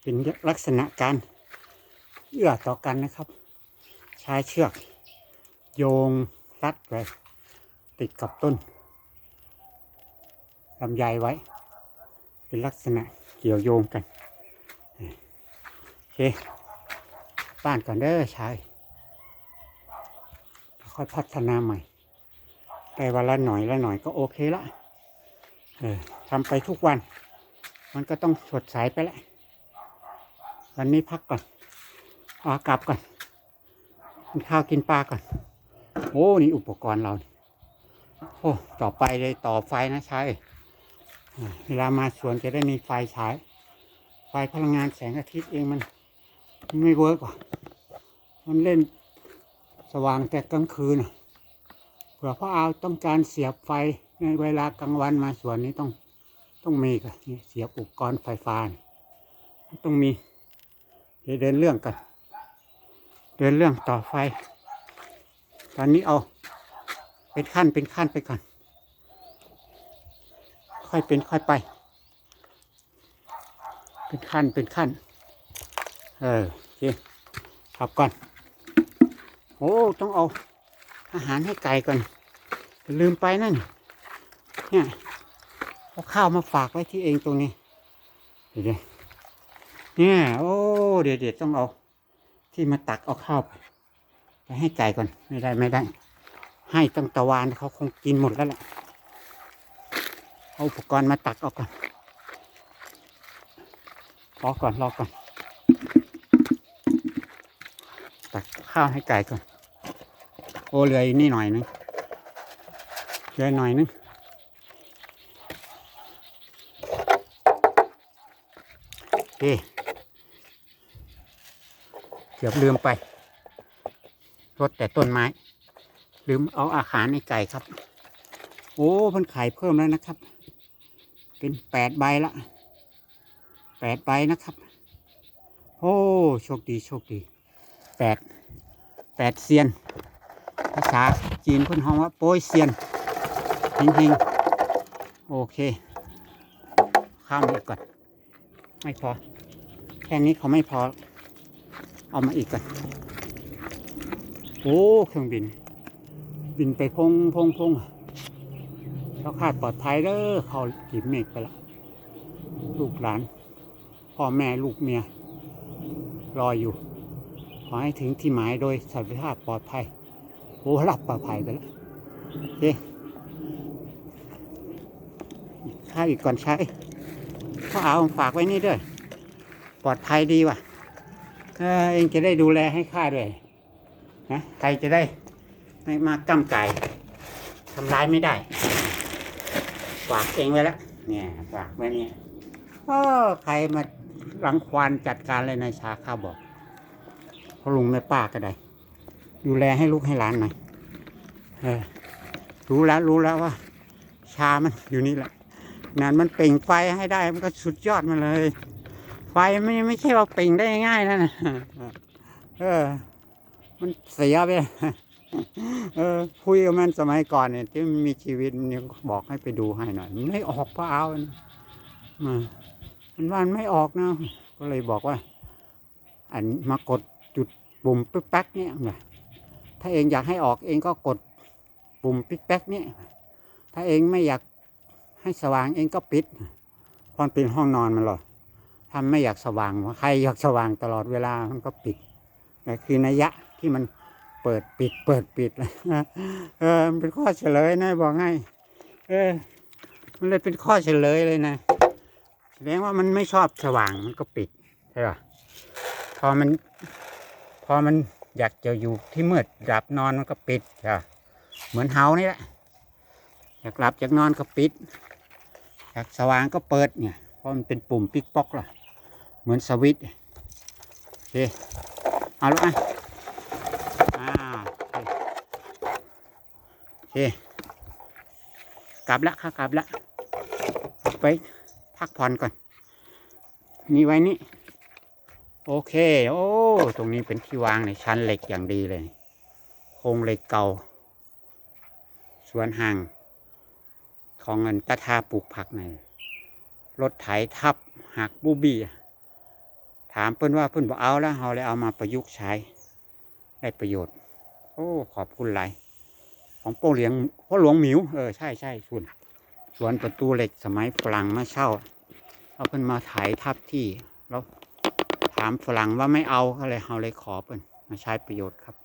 เป็นลักษณะการเอื้อต่อกันนะครับ ใช้เชือก โยงรัดไปติดกับต้นลำไยไว้ เป็นลักษณะเกี่ยวโยงกันโอเคบ้านก่อนเด้อชายค่อยพัฒนาใหม่ไปวันละหน่อยละหน่อยก็โอเคละเออทำไปทุกวัน มันก็ต้องสดใสไปแล้ววันนี้พักก่อนเอากลับก่อนกินข้าวกินปลาก่อน โอ้นี่อุปกรณ์เราโอ้ต่อไปเลยต่อไฟนะใช้อ่เวลามาสวนจะได้มีไฟใช้ไฟพลังงานแสงอาทิตย์เองมันไม่เวิร์กว่ะมันเล่นสว่างแต่กลางคืนเผื่อพ่อเอาวต้องการเสียบไฟในเวลากลางวันมาสวนนี้ต้อง ต้องมีกันเสียบอุปกรณ์ไฟฟ้าต้องมีเดี๋ยวเดินเรื่องกัน เดินเรื่องต่อไฟ ตอนนี้เอา เป็นขั้นเป็นขั้นไปก่อน ค่อยเป็นค่อยไป เป็นขั้นเป็นขั้น เออโอเคขับก่อนโอ้ต้องเอาอาหารให้ไก่ก่อน ลืมไปนั่นเนี่ย เอาข้าวมาฝากไว้ที่เองตรงนี้เดี๋ยวเนี่ยโอ้เดี๋ยวเดี๋ยวต้องเอา ที่มาตักเอาข้าวไปไปให้ไก่ก่อนไม่ได้ไม่ได้ ให้ตั้งตะวานเขาคงกินหมดแล้วแหละเอาอุปกรณ์มาตักเอาก่อนรอก่อนรอก่อนตักข้าวให้ไก่ก่อนโอ้เหลืออีกนี่หน่อยนึงเหลือหน่อยนึง โอเคเกือบลืมไปรดแต่ต้นไม้ ลืมเอาอาหารให้ไก่ครับ โอ้มันไข่เพิ่มแล้วนะครับ เป็นแปดใบละแปดใบนะครับ โอ้โชคดีโชคดีแปดแปดเซียน ภาษาจีนเพิ่นฮ้องว่าโป้ยเซียนเฮงเฮงๆโอเค ข้ามอีกก่อน ไม่พอ แค่นี้เขาไม่พอ เอามาอีกก่อนโอ้เครื่องบิน บินไปพงพงพงเขาคาดปลอดภัยเด้อเขากีบเมฆไปละลูกหลานพ่อแม่ลูกเมีย รออยู่ ขอให้ถึงที่หมายโดยสวัสดิภาพปลอดภัย โอ้รับปลอดภัยไปแล้วโอเคข้าอีกก่อนใช้ เขาเอาฝากไว้นี่ด้วย ปลอดภัยดีว่ะเออเองจะได้ดูแลให้ข้าด้วยนะใครจะได้ไม่มากำไก่ทำร้ายไม่ได้ ฝากเองไว้แล้วเนี่ยฝากไว้เนี่ยเออใครมารังควานจัดการเลยนายชาข้าบอกพอลุงแม่ป้าก็ได้ ดูแลให้ลูกให้หลานหน่อยเออรู้แล้วรู้แล้วว่า ชามันอยู่นี่แหละ งานมันเปล่งไฟให้ได้มันก็สุดยอดมาเลย ไฟไม่ไม่ใช่ว่าเปล่งได้ง่ายนะนะเออ มันเสียไปเออคุยกับมันสมัยก่อนเนี่ย ที่มันมีชีวิตมันยังบอกให้ไปดูให้หน่อยมันไม่ออกก็เอานะอ่ามันว่ามันไม่ออกนะ ก็เลยบอกว่า อันมากดจุดปุ่มปึ๊กแป๊กเนี่ยถ้าเองอยากให้ออกเองก็กดปุ่มปิ๊กแป๊กเนี่ย ถ้าเองไม่อยาก ให้สว่างเองก็ปิดพราะมันเป็นห้องนอนมันหรอถ้าไม่อยากสว่างใครอยากสว่างตลอดเวลามันก็ปิดแต่คือนัยยะที่มันเปิดปิด เปิดปิดเออมันเป็นข้อเฉลยนะบอกให้เออ มันเลยเป็นข้อเฉลยเลยนะแสดงว่ามันไม่ชอบสว่างมันก็ปิดใช่ป่ะพอมันพอมันอยากจะอยู่ที่มืดหลับนอนมันก็ปิดใช่ปะเหมือนเฮานี่แหละอยากหลับอยากนอนก็ปิด อยากสว่างก็เปิดเนี่ยเพราะมันเป็นปุ่มปิ๊กป๊อกล่ะ เหมือนสวิตช์โอเคเอาลูกอะอ่าโอเคโอเคกลับละค่ะกลับละไปพักผ่อนก่อนนี่ไว้นี่โอเค โอ้ ตรงนี้เป็นที่วางในชั้นเหล็กอย่างดีเลย โครงเหล็กเก่า สวนห่าง ของเงินตาทาปลูกผักในอยรถไถทับหักบูบี้ถามเพิ่นว่าเพิ่นบอกเอาแล้วเราเลยเอามาประยุกต์ใช้ได้ประโยชน์ โอ้ ขอบคุณหลายของโป้เหลียงพ่อหลวงหมิว เออ ใช่ใช่ส่วนสวนประตูเหล็กสมัยฝรั่งมาเช่า เอาเพิ่นมาถ่ายทับที่ แล้วถามฝรั่งว่าไม่เอาก็เลยเอาเลยขอเพิ่นมาใช้ประโยชน์ครับ